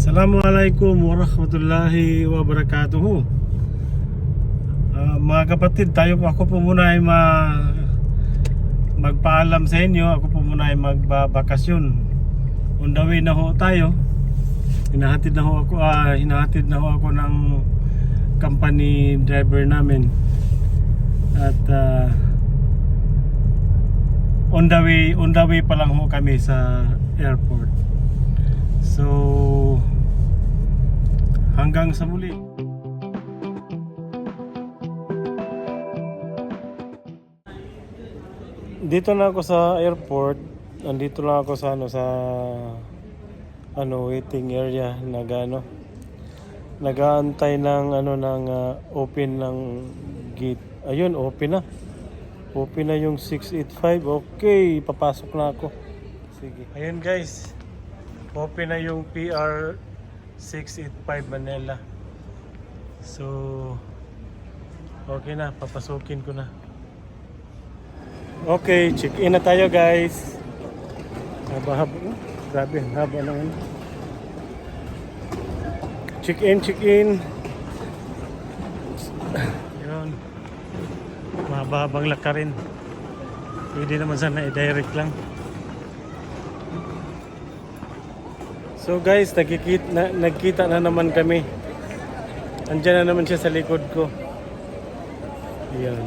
Assalamualaikum warahmatullahi wabarakatuh. Ah, mga kapatid, tayo ako po muna ay ma magpaalam sa inyo. Ako po muna ay magbabakasyon. On the way na ho tayo. Hinahatid na ho ako, ah, hinahatid na ho ako ng company driver namin. At ah, on the way, on the way pa lang ho kami sa airport. So hanggang sa muli. Dito na ako sa airport. Andito lang ako sa ano sa ano waiting area nagano nagaantay ng ano ng ah, open ng gate. Ayun, open na. Open na yung 685. Okay, papasok na ako. Sige. Ayun guys. Open na yung PR 685 Manila. So, okay na. Papasukin ko na. Okay, check-in na tayo guys. Haba-haba. oh, Grabe, haba na ano. Check-in, check-in. Yun. Mahaba-habang lakarin. Pwede naman sana i-direct lang. So guys, nagkikita na, nagkita na naman kami. Andiyan na naman siya sa likod ko. Ayan.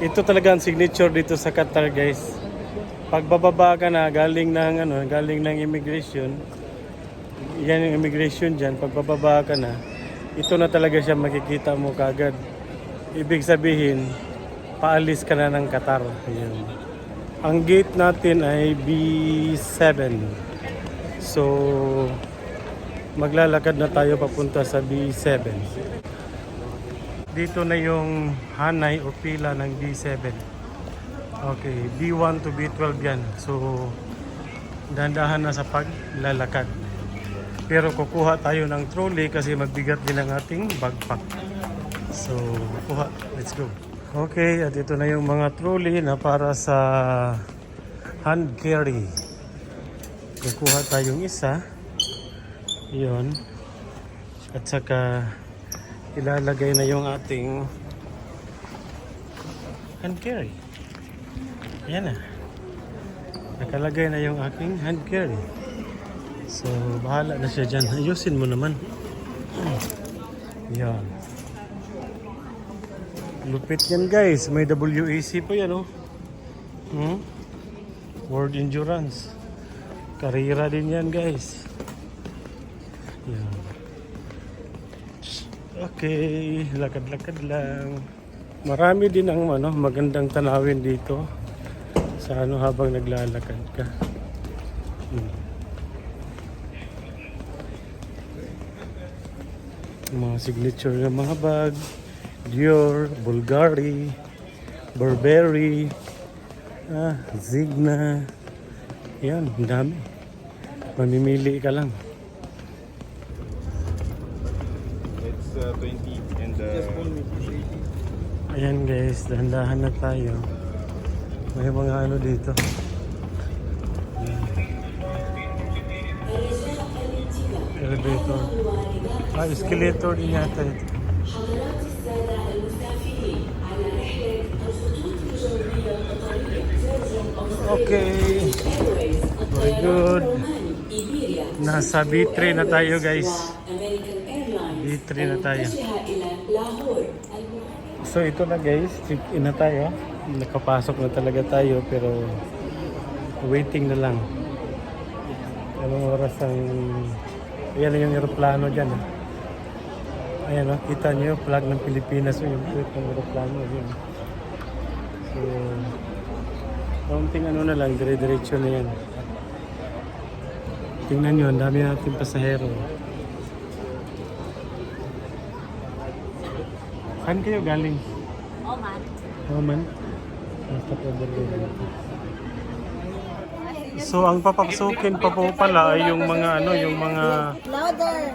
Ito talaga ang signature dito sa Qatar guys. Pag bababa ka na galing ng ano, galing ng immigration, yan yung immigration diyan, pag bababa ka na, ito na talaga siya makikita mo kagad. Ibig sabihin, paalis ka na ng Qatar. Ayan. Ang gate natin ay B7. So, maglalakad na tayo papunta sa B7. Dito na yung hanay o pila ng B7. Okay, B1 to B12 yan. So, dandahan na sa paglalakad. Pero kukuha tayo ng trolley kasi magbigat din ang ating backpack. So, kuha. Let's go. Okay, at ito na yung mga trolley na para sa hand carry. Kukuha tayong isa. Yun. At saka ilalagay na yung ating hand carry. Ayan na. Nakalagay na yung aking hand carry. So, bahala na siya dyan. Ayusin mo naman. Yan. Lupit yan guys. May WAC pa yan oh. Hmm? World Endurance. Karira din yan guys. Yan. Okay, lakad-lakad lang. Marami din ang ano, magandang tanawin dito sa ano habang naglalakad ka. Hmm. Mga signature ng mga bag. Dior, Bulgari, Burberry, ah, Zigna. Yan, ang dami. Mamimili ka lang. It's uh, 20 and uh, Ayan guys, dahan-dahan na tayo. May mga ano dito. Elevator. Ah, escalator din yata ito. Okay. Very good. Nasa B3 na tayo guys. B3 na tayo. So ito na guys, check in na tayo. Nakapasok na talaga tayo pero waiting na lang. Anong oras ang... Ayan yung aeroplano dyan. ah. Ayan o, kita nyo yung flag ng Pilipinas. Yung flag ng aeroplano. Yun. So, kaunting ano na lang, dire-diretso na yan. Tingnan nyo, ang dami natin pasahero. Saan kayo galing? Oman. Oman? Basta po So ang papaksukin pa po pala ay yung mga ano, yung mga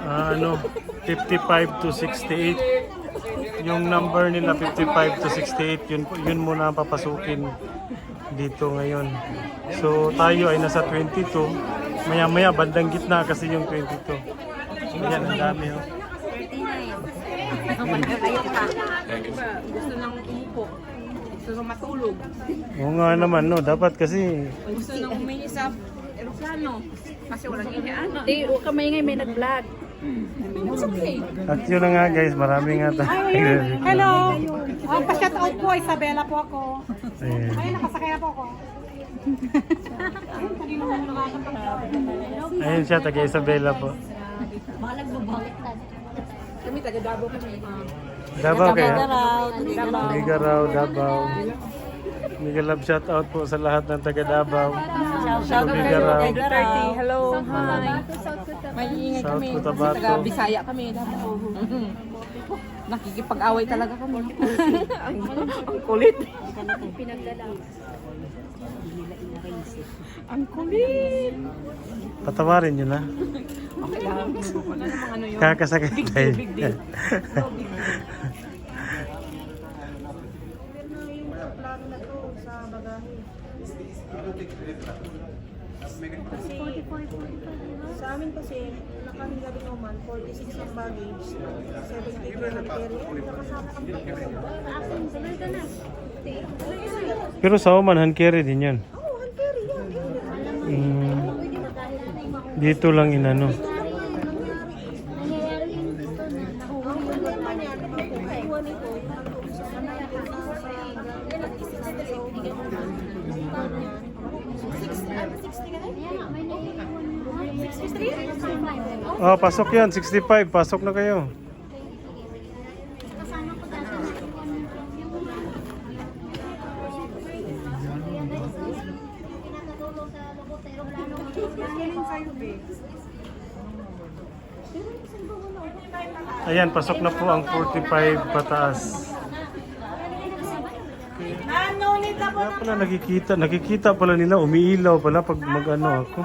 ah, ano 55 to 68. Yung number nila 55 to 68, yun yun muna ang papasukin dito ngayon. So tayo ay nasa 22. Maya maya bandang gitna kasi yung 22. Ayan, ang dami oh. Gusto nang umupo. Gusto nang matulog. Oo nga naman no, dapat kasi Gusto nang humingi aeroplano. Kasi walang inian. Di, huwag ka maingay, may nag-vlog. It's okay. at yun na nga guys, marami nga tayo. Hello! Oh, pa-shout out po, Isabella po ako. Ayun, nakasakay na po ako. Ayun siya, taga Isabela po. Kami taga Davao kami. Davao kaya? Davao. Davao. Mega love shout out po sa lahat ng taga Davao. Ligaraw. kay Duterte. Hello. Hi. May ingay South kami. Cotabato. Taga Bisaya kami. Davao. Nakikipag-away talaga kami. ang, ang kulit. ang kulit. Patawarin nyo na. Okay lang. Ano namang ano yun? Kakasakit Big tayo. deal, big deal. Sa amin kasi, nakahiga din naman, 46 ang baggage, 70 ang carry. Pero sa Oman, hand carry din yan. Oo, hand carry yan. Mm, dito lang inano. Nangyayari yun dito na nahuhuli yung Ano yan, kapag iwan ito, nandun sa Oh, pasok yan. 65. Pasok na kayo. Ayan, pasok na po ang 45 pataas. Kaya pala nakikita, nakikita pala nila, umiilaw pala pag mag-ano ako.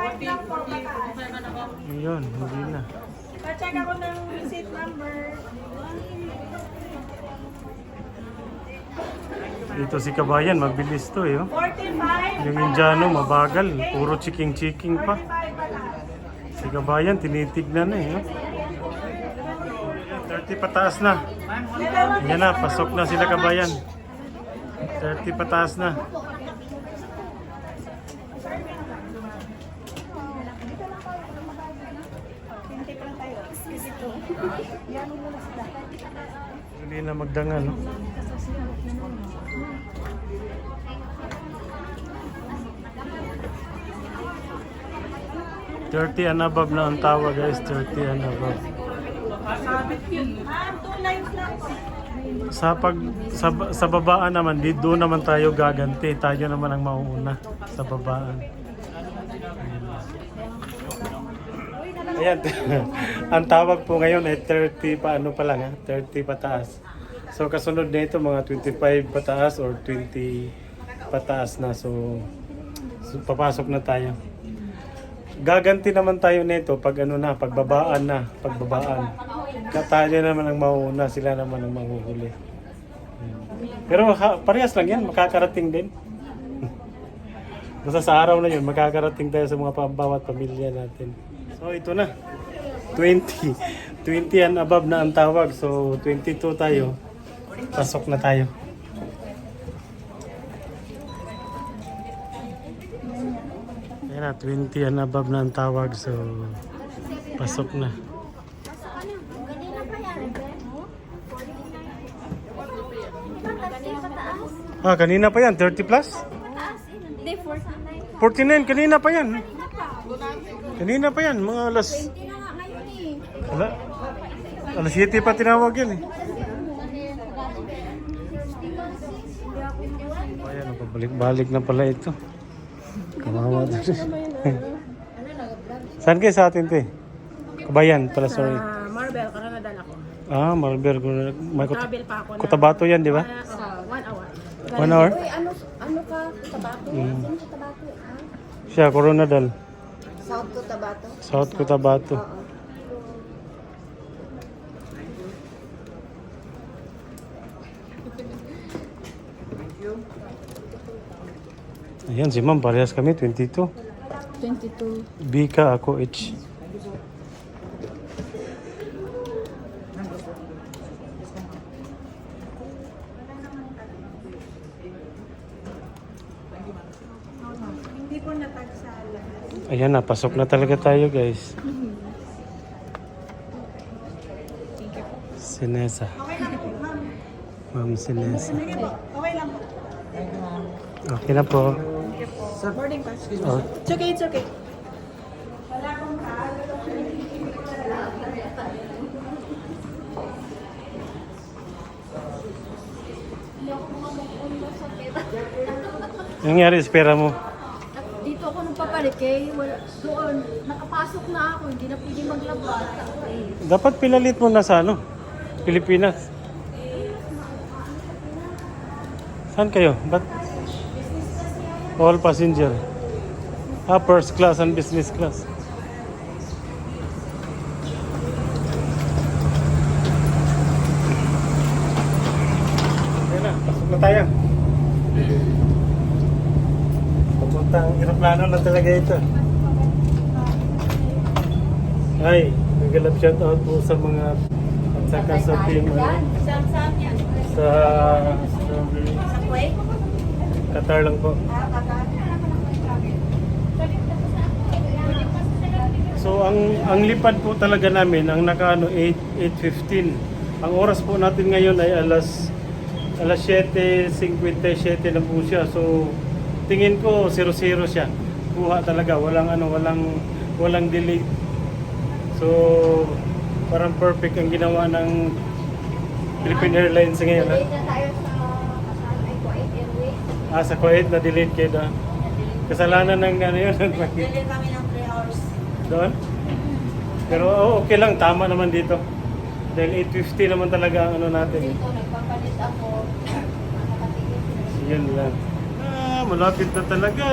Ayun, hindi na. Pa-check ako ng receipt number. Dito si Kabayan, mabilis to eh. oh. 45. Yung Indiano, mabagal. Puro chiking-chiking pa. Si Kabayan, tinitignan na eh. oh. 30 pataas na. Yan na, pasok na sila Kabayan. 30 pataas na. Hindi na magdangan. No? Thirty and above na ang tawa guys, 30 and above. Sa pag sa, sa babaan naman, di doon naman tayo gaganti. Tayo naman ang mauuna sa babaan. Ayan. ang tawag po ngayon ay 30 pa ano pa lang ha? 30 pataas. So kasunod na ito mga 25 pataas or 20 pataas na. So, so papasok na tayo. Gaganti naman tayo nito pag ano na, pagbabaan na, pagbabaan. Tayo naman ang mauuna, sila naman ang mahuhuli. Pero ha, parehas lang yan, makakarating din. Basta sa araw na yun, makakarating tayo sa mga bawat pamilya natin. So ito na, 20. 20 and above na ang tawag. So 22 tayo, pasok na tayo. Ayan na, 20 and above na ang tawag. So pasok na. Ah, kanina pa yan, 30 plus? Hindi, 49. 49, kanina pa yan. Kanina pa yan, mga alas... Hindi na nga ngayon eh. Ala, alas 7 pa tinawag yan eh. Ayan, pabalik-balik na pala ito. Kawawa na rin. Saan kayo sa atin, te? Kabayan pala, sorry. Ah, Marvel, karang nadala ko. Ah, Marber. May kut- Travel pa ako Kutabato yan, di ba? sa one hour. One hour? ano, ano ka? Tabato? Mm. Sino sa Tabato? Ah? Siya, Coronadal. South to Tabato? South Cotabato. Ayan, si ma'am, parehas kami, 22. 22. B ka, ako H. Ayan na, pasok na talaga tayo guys. Sinesa. Ma'am. Sinesa. Okay lang po. Okay na po. Sa boarding pass. Oh, It's okay, it's okay. Wala pong kaal. nangyari, espera mo. Papalit kay wala, doon, nakapasok na ako, hindi na pwede maglabas. Dapat pilalit mo na sa ano? Pilipinas. Saan kayo? Ba't? All passenger. Ah, first class and business class. Ayan na, pasok na tayo. Papuntang aeroplano na talaga ito. Ay, nagalap shout out po sa mga at saka sa team yan? sa, sa? Qatar lang po. Ah. So ang ang lipad po talaga namin ang nakaano 8 8:15. Ang oras po natin ngayon ay alas alas 7:57 na po siya. So tingin ko 00 siya. Kuha talaga, walang ano, walang walang delay. So parang perfect ang ginawa ng Philippine Airlines ngayon. na tayo sa Airways. Ah, sa Kuwait na delete kayo na. Kasalanan ng ano yun. Dili kami ng 3 hours. Doon? Pero oh, okay lang, tama naman dito. Dahil 850 naman talaga ang ano natin. Dito, nagpapalit ako. Yun lang. Malapit na talaga.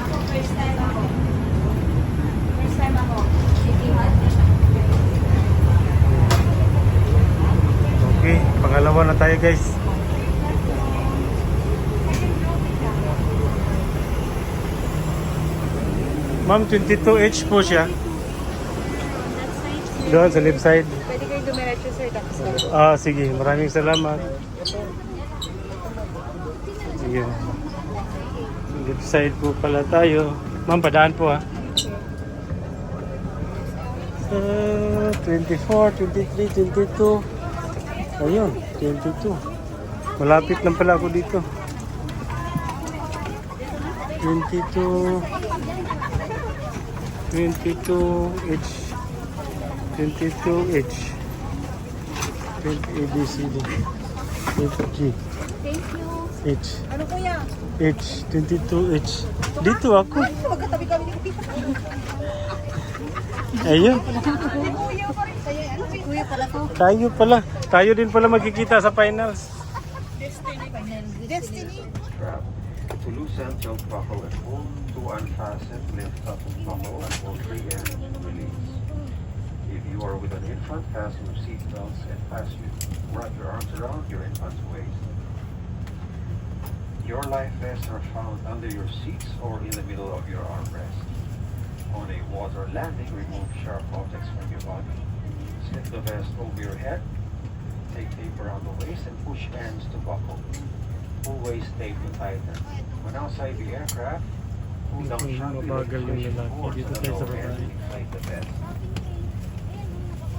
Ako first time ako. First time ako. City Hall. Okay, pangalawa na tayo guys. Ma'am, 22H po siya. Doon sa left side. Pwede kayo dumiretso sir, tapos Ah, sige. Maraming salamat. Sige. Left side po pala tayo. Ma'am, padaan po ha. Uh, 24, 23, 22. Ayun, 22. Malapit lang pala ako dito. 22 22H 22H 20 ABCD G Thank you. H Ano kuya? H 22H Dito ako Magkatabi kami. Ayun Kuya rin. Kaya ano kuya pala to? Tayo pala Tayo din pala magkikita sa finals Destiny. strap. To loosen, tilt buckle and pull. To unfasten, lift up and buckle and pull free and release. If you are with an infant, fasten your seat belts and fasten wrap your arms around your infant's waist. Your life vests are found under your seats or in the middle of your armrest. On a water landing, remove sharp objects from your body. Slip the vest over your head. Take tape around the waist and push ends to buckle. Pull waist tape to tighten. When outside the aircraft, pull down sharply mabagal yung inflation lalaki. force Dito on the lower end to inflate the vest.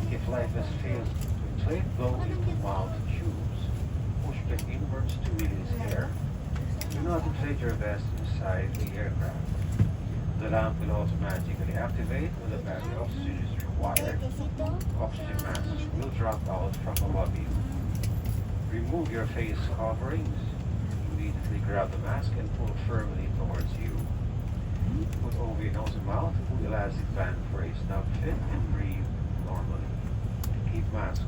If life has failed to inflate, blow into mouth tubes. Push them inwards to release air. Do not inflate your vest inside the aircraft. The lamp will automatically activate when the battery oxygen is required. Oxygen masks will drop out from above you. Remove your face coverings. Immediately grab the mask and pull firmly towards you. Put over your nose and mouth, pull elastic band for a snug fit and breathe normally. Keep mask